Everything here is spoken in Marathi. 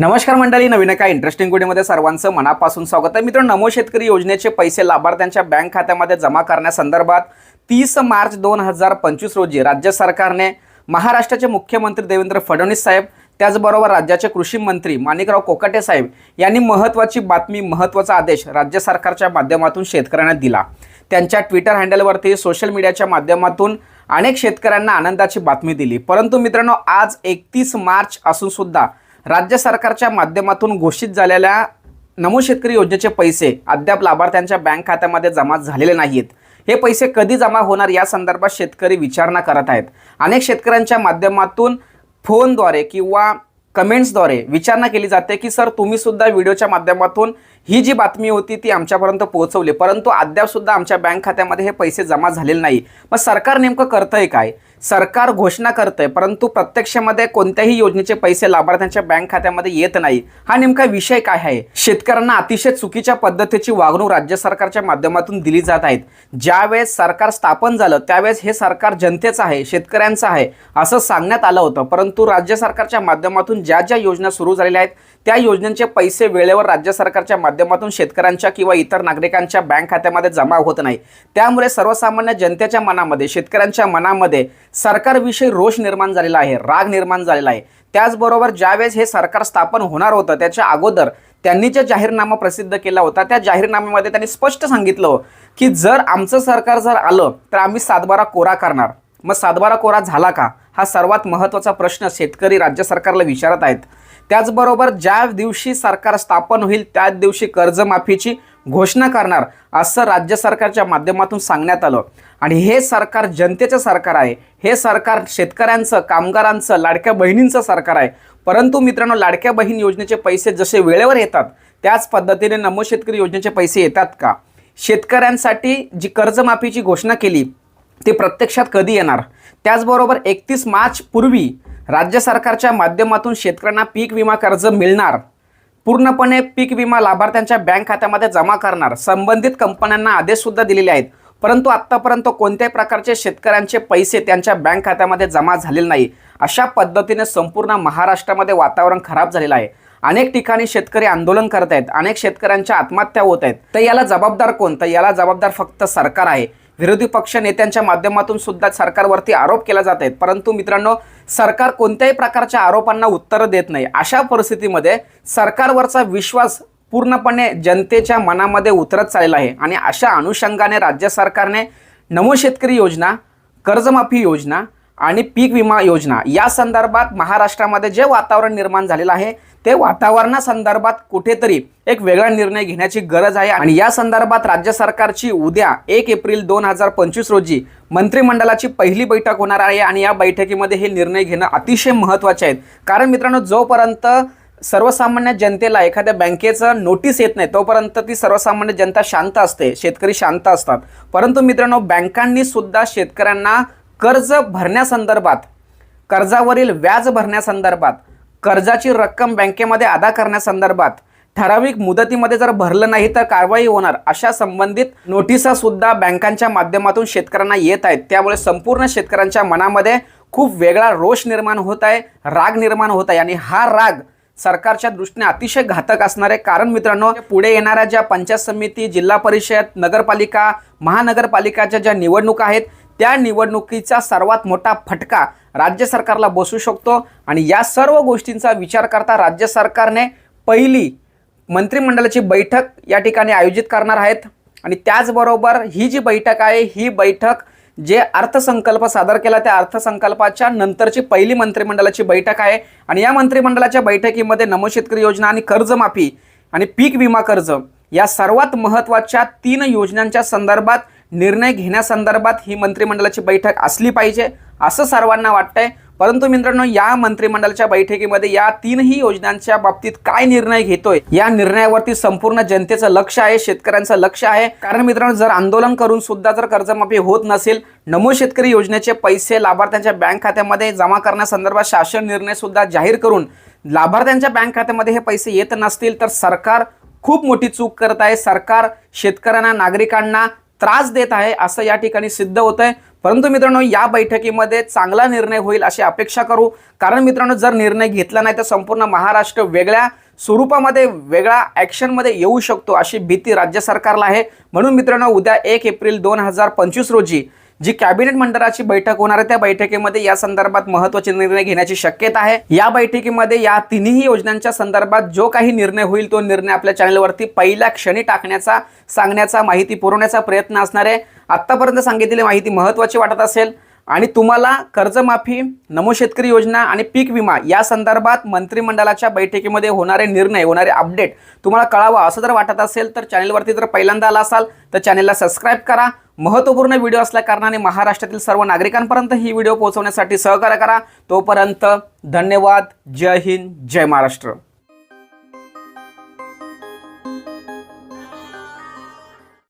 नमस्कार मंडळी नवीन एका इंटरेस्टिंग व्हिडिओमध्ये सर्वांचं मनापासून स्वागत आहे. मित्रांनो नमो शेतकरी योजनेचे पैसे लाभार्थ्यांच्या बँक खात्यामध्ये जमा करण्यासंदर्भात तीस मार्च दोन हजार पंचवीस रोजी राज्य सरकारने महाराष्ट्राचे मुख्यमंत्री देवेंद्र फडणवीस साहेब त्याचबरोबर राज्याचे कृषी मंत्री माणिकराव कोकाटे साहेब यांनी महत्त्वाची बातमी महत्त्वाचा आदेश राज्य सरकारच्या माध्यमातून शेतकऱ्यांना दिला. त्यांच्या ट्विटर हँडलवरती सोशल मीडियाच्या माध्यमातून अनेक शेतकऱ्यांना आनंदाची बातमी दिली. परंतु मित्रांनो आज एकतीस मार्च असून सुद्धा राज्य सरकारच्या माध्यमातून घोषित झालेल्या नमो शेतकरी योजनेचे पैसे अद्याप लाभार्थ्यांच्या बँक खात्यामध्ये जमा झालेले नाहीत. हे पैसे कधी जमा होणार या संदर्भात शेतकरी विचारणा करत आहेत. अनेक शेतकऱ्यांच्या माध्यमातून फोनद्वारे किंवा कमेंट्सद्वारे विचारणा केली जाते की सर तुम्ही सुद्धा व्हिडिओच्या माध्यमातून ही जी बातमी होती ती आमच्यापर्यंत पोहोचवली. परंतु अद्याप सुद्धा आमच्या बँक खात्यामध्ये हे पैसे जमा झालेले नाही. मग सरकार नेमकं करतंय काय? सरकार घोषणा करतंय परंतु प्रत्यक्षामध्ये कोणत्याही योजनेचे पैसे लाभार्थ्यांच्या बँक खात्यामध्ये येत नाही. हा नेमका विषय काय आहे? शेतकऱ्यांना अतिशय चुकीच्या पद्धतीची वागणूक राज्य सरकारच्या माध्यमातून दिली जात आहेत ज्यावेळेस सरकार स्थापन झालं त्यावेळेस हे सरकार जनतेचं आहे शेतकऱ्यांचं आहे असं सांगण्यात आलं होतं. परंतु राज्य सरकारच्या माध्यमातून ज्या ज्या योजना सुरू झालेल्या आहेत त्या योजनांचे पैसे वेळेवर राज्य सरकारच्या माध्यमातून शेतकऱ्यांच्या किंवा इतर नागरिकांच्या बँक खात्यामध्ये जमा होत नाही. त्यामुळे सर्वसामान्य जनतेच्या मनामध्ये शेतकऱ्यांच्या मनामध्ये सरकारविषयी रोष निर्माण झालेला आहे राग निर्माण झालेला आहे. त्याचबरोबर ज्यावेळेस हे सरकार स्थापन होणार होतं त्याच्या अगोदर त्यांनी जे जाहीरनामा प्रसिद्ध केला होता त्या जाहीरनाम्यामध्ये त्यांनी स्पष्ट सांगितलं की जर आमचं सरकार जर आलं तर आम्ही सातबारा कोरा करणार. मग सातबारा कोरा झाला का? हा सर्वात महत्त्वाचा प्रश्न शेतकरी राज्य सरकारला विचारत आहेत. त्याचबरोबर ज्या दिवशी सरकार स्थापन होईल त्याच दिवशी कर्जमाफीची घोषणा करणार असं राज्य सरकारच्या माध्यमातून सांगण्यात आलं. आणि हे सरकार जनतेचं सरकार आहे. हे सरकार शेतकऱ्यांचं कामगारांचं लाडक्या बहिणींचं सरकार आहे. परंतु मित्रांनो लाडक्या बहीण योजनेचे पैसे जसे वेळेवर येतात त्याच पद्धतीने नमो शेतकरी योजनेचे पैसे येतात का? शेतकऱ्यांसाठी जी कर्जमाफीची घोषणा केली ती प्रत्यक्षात कधी येणार? त्याचबरोबर एकतीस मार्च पूर्वी राज्य सरकारच्या माध्यमातून शेतकऱ्यांना पीक विमा कर्ज मिळणार. पूर्णपणे पीक विमा लाभार्थ्यांच्या बँक खात्यामध्ये जमा करणार. संबंधित कंपन्यांना आदेशसुद्धा दिलेले आहेत. परंतु आत्तापर्यंत कोणत्याही प्रकारचे शेतकऱ्यांचे पैसे त्यांच्या बँक खात्यामध्ये जमा झालेले नाही. अशा पद्धतीने संपूर्ण महाराष्ट्रामध्ये वातावरण खराब झालेलं आहे. अनेक ठिकाणी शेतकरी आंदोलन करत आहेत. अनेक शेतकऱ्यांच्या आत्महत्या होत आहेत. तर याला जबाबदार कोण? तर याला जबाबदार फक्त सरकार आहे. विरोधी पक्ष नेत्यांच्या माध्यमातून सुद्धा सरकारवरती आरोप केला जात आहेत. परंतु मित्रांनो सरकार कोणत्याही प्रकारच्या आरोपांना उत्तर देत नाही. अशा परिस्थितीमध्ये सरकारवरचा विश्वास पूर्णपणे जनतेच्या मनामध्ये उतरत चाललेला आहे. आणि अशा अनुषंगाने राज्य सरकारने नमो शेतकरी योजना कर्जमाफी योजना आणि पीक विमा योजना. या संदर्भात महाराष्ट्रामध्ये जे वातावरण निर्माण झालेलं आहे ते वातावरणासंदर्भात कुठेतरी एक वेगळा निर्णय घेण्याची गरज आहे. आणि या संदर्भात राज्य सरकारची उद्या एक एप्रिल दोन हजार पंचवीस रोजी मंत्रिमंडळाची पहिली बैठक होणार आहे. आणि या बैठकीमध्ये हे निर्णय घेणं अतिशय महत्त्वाचे आहेत. कारण मित्रांनो जोपर्यंत सर्वसामान्य जनतेला एखाद्या बँकेचं नोटीस येत नाही तोपर्यंत ती सर्वसामान्य जनता शांत असते शेतकरी शांत असतात. परंतु मित्रांनो बँकांनी सुद्धा शेतकऱ्यांना कर्ज भरण्यासंदर्भात कर्जावरील व्याज भरण्यासंदर्भात कर्जाची रक्कम बँकेमध्ये अदा करण्यासंदर्भात ठराविक मुदतीमध्ये जर भरलं नाही तर कारवाई होणार अशा संबंधित नोटिसा सुद्धा बँकांच्या माध्यमातून शेतकऱ्यांना येत आहेत. त्यामुळे संपूर्ण शेतकऱ्यांच्या मनामध्ये खूप वेगळा रोष निर्माण होत आहे राग निर्माण होत आहे आणि हा राग सरकारच्या दृष्टीने अतिशय घातक असणार आहे कारण मित्रांनो पुढे येणाऱ्या ज्या पंचायत समिती जिल्हा परिषद नगरपालिका महानगरपालिकाच्या ज्या निवडणुका आहेत त्या निवडणुकीचा सर्वात मोठा फटका राज्य सरकारला बसू शकतो. आणि या सर्व गोष्टींचा विचार करता राज्य सरकारने पहिली मंत्रिमंडळाची बैठक या ठिकाणी आयोजित करणार आहेत. आणि त्याचबरोबर ही जी बैठक आहे ही बैठक जे अर्थसंकल्प सादर केला त्या अर्थसंकल्पाच्या नंतरची पहिली मंत्रिमंडळाची बैठक आहे. आणि या मंत्रिमंडळाच्या बैठकीमध्ये नमो शेतकरी योजना आणि कर्जमाफी आणि पीक विमा कर्ज या सर्वात महत्त्वाच्या तीन योजनांच्या संदर्भात निर्णय घेण्यासंदर्भात ही मंत्रिमंडळाची बैठक असली पाहिजे असं सर्वांना वाटतंय. परंतु मित्रांनो या मंत्रिमंडळाच्या बैठकीमध्ये या तीनही योजनांच्या बाबतीत काय निर्णय घेतोय या निर्णयावरती संपूर्ण जनतेचं लक्ष आहे शेतकऱ्यांचं लक्ष आहे. कारण मित्रांनो जर आंदोलन करून सुद्धा जर कर्जमाफी होत नसेल नमो शेतकरी योजनेचे पैसे लाभार्थ्यांच्या बँक खात्यामध्ये जमा करण्यासंदर्भात शासन निर्णय सुद्धा जाहीर करून लाभार्थ्यांच्या बँक खात्यामध्ये हे पैसे येत नसतील तर सरकार खूप मोठी चूक करत आहे. सरकार शेतकऱ्यांना नागरिकांना त्रास देत आहे असं या ठिकाणी सिद्ध होत आहे परंतु मित्रांनो या बैठकीमध्ये चांगला निर्णय होईल अशी अपेक्षा करू. कारण मित्रांनो जर निर्णय घेतला नाही तर संपूर्ण महाराष्ट्र वेगळ्या स्वरूपामध्ये वेगळ्या ॲक्शनमध्ये येऊ शकतो अशी भीती राज्य सरकारला आहे. म्हणून मित्रांनो उद्या एक एप्रिल दोन हजार पंचवीस रोजी जी कॅबिनेट मंडळाची बैठक होणार आहे त्या बैठकीमध्ये या संदर्भात महत्त्वाचे निर्णय घेण्याची शक्यता आहे. या बैठकीमध्ये या तिन्ही योजनांच्या संदर्भात जो काही निर्णय होईल तो निर्णय आपल्या चॅनलवरती पहिल्या क्षणी टाकण्याचा सांगण्याचा माहिती पुरवण्याचा प्रयत्न असणार आहे. आत्तापर्यंत सांगितलेली माहिती महत्वाची वाटत असेल. आणि तुम्हाला कर्जमाफी नमो शेतकरी योजना आणि पीक विमा या संदर्भात मंत्रिमंडळाच्या बैठकीमध्ये होणारे निर्णय होणारे अपडेट तुम्हाला कळावा असं जर वाटत असेल तर चॅनलवरती जर पहिल्यांदा आला असाल तर चॅनलला सबस्क्राईब करा. महत्त्वपूर्ण व्हिडिओ असल्या कारणाने महाराष्ट्रातील सर्व नागरिकांपर्यंत ही व्हिडिओ पोहोचवण्यासाठी सहकार्य करा. तोपर्यंत धन्यवाद. जय हिंद. जय महाराष्ट्र.